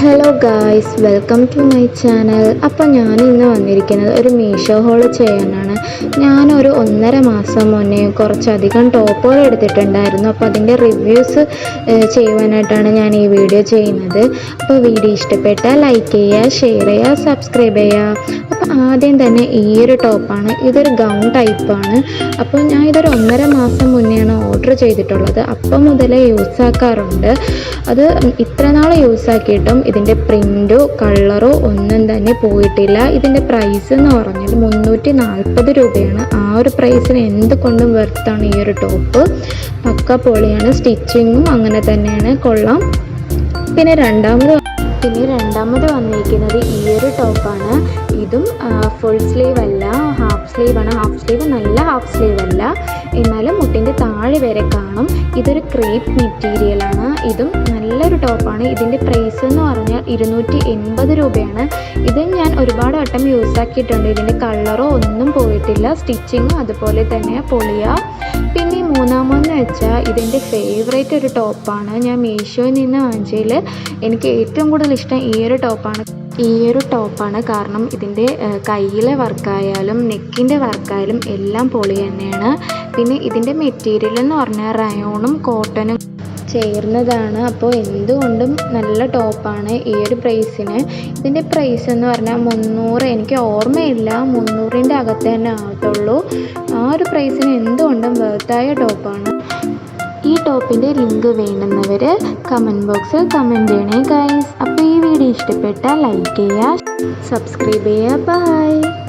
Hello guys welcome to my channel അപ്പോൾ ഞാൻ ഇന്ന് വന്നിരിക്കുന്നത് ഒരു മീഷോ ഹോൾ ചെയ്യാനാണ്. ഞാനൊരു ഒന്നര മാസം മുന്നേ കുറച്ചധികം ടോപ്പുകൾ എടുത്തിട്ടുണ്ടായിരുന്നു. അപ്പോൾ അതിന്റെ റിവ്യൂസ് ചെയ്യുവാനായിട്ടാണ് ഞാൻ ഈ വീഡിയോ ചെയ്യുന്നത്. അപ്പോൾ വീഡിയോ ഇഷ്ടപ്പെട്ടാൽ ലൈക്ക് ചെയ്യുക ഷെയർ ചെയ്യുക സബ്സ്ക്രൈബ് ചെയ്യുക. ആദ്യം തന്നെ ഈ ഒരു ടോപ്പാണ്. ഇതൊരു ഗൗൺ ടൈപ്പാണ് അപ്പോൾ ഞാൻ ഇതൊരു ഒന്നര മാസം മുന്നെയാണ് ഓർഡർ ചെയ്തിട്ടുള്ളത്. അപ്പം മുതലേ യൂസ് ആക്കാറുണ്ട്. അത് ഇത്ര നാൾ യൂസ് ആക്കിയിട്ടും ഇതിന്റെ പ്രിന്റോ കളറോ ഒന്നും തന്നെ പോയിട്ടില്ല. ഇതിന്റെ പ്രൈസ് എന്ന് പറഞ്ഞാൽ മുന്നൂറ്റി നാൽപ്പത് രൂപയാണ്. ആ ഒരു പ്രൈസിന് എന്തുകൊണ്ടും വെർത്താണ് ഈ ഒരു ടോപ്പ് പക്ക പൊളിയാണ്. സ്റ്റിച്ചിങ്ങും അങ്ങനെ തന്നെയാണ്. കൊള്ളാം. പിന്നെ രണ്ടാമത് പിന്നെ രണ്ടാമത് വന്നിരിക്കുന്നത് ഈ ഒരു ടോപ്പാണ് ഇതും ഫുൾ സ്ലീവ് അല്ല ഹാഫ് സ്ലീവ് ആണ്. ഹാഫ് സ്ലീവ് നല്ല ഹാഫ് സ്ലീവ് അല്ല. എന്നാലും മുട്ടിന്റെ താഴെ വരെ കാണും. ഇതൊരു ക്രീപ്പ് മെറ്റീരിയലാണ് ഇതും നല്ലൊരു ടോപ്പാണ് ഇതിന്റെ പ്രൈസ് എന്ന് പറഞ്ഞാൽ ഇരുന്നൂറ്റി എൺപത് രൂപയാണ്. ഇത് ഞാൻ ഒരുപാട് വട്ടം യൂസ് ആക്കിയിട്ടുണ്ട്. ഇതിന്റെ കളറോ ഒന്നും പോയിട്ടില്ല. സ്റ്റിച്ചിങ്ങും അതുപോലെ തന്നെ പൊളിയ. പിന്നെ ഈ മൂന്നാമെന്ന് വെച്ചാൽ ഇതെന്റെ ഫേവറേറ്റ് ഒരു ടോപ്പാണ് ഞാൻ മീഷോയിൽ നിന്ന് വാങ്ങിച്ചതിൽ എനിക്ക് ഏറ്റവും കൂടുതൽ ഇഷ്ടം ഈ ഒരു ടോപ്പാണ് ഈ ഒരു ടോപ്പാണ് കാരണം ഇതിന്റെ കയ്യിലെ വർക്കായാലും നെക്കിന്റെ വർക്കായാലും എല്ലാം പൊളി തന്നെയാണ്. പിന്നെ ഇതിന്റെ മെറ്റീരിയൽ എന്ന് പറഞ്ഞാൽ റയോണും കോട്ടനും ചേർന്നതാണ്. അപ്പോൾ എന്തുകൊണ്ടും നല്ല ടോപ്പാണ് ഈ ഒരു പ്രൈസിന് ഇതിന്റെ പ്രൈസ് എന്ന് പറഞ്ഞാൽ മുന്നൂറ് എനിക്ക് ഓർമ്മയില്ല. മുന്നൂറിന്റെ അകത്ത് തന്നെ ആകത്തുള്ളൂ. ആ ഒരു പ്രൈസിന് എന്തുകൊണ്ടും വേർത്തായ ടോപ്പാണ് ഈ ടോപ്പിന്റെ ലിങ്ക് വേണ്ടുന്നവർ കമന്റ് ബോക്സിൽ കമന്റ് ചെയ്യണേ ഗൈസ് അപ്പോൾ ഈ വീഡിയോ ഇഷ്ടപ്പെട്ടാൽ ലൈക്ക് ചെയ്യുക സബ്സ്ക്രൈബ് ചെയ്യുക. ബൈ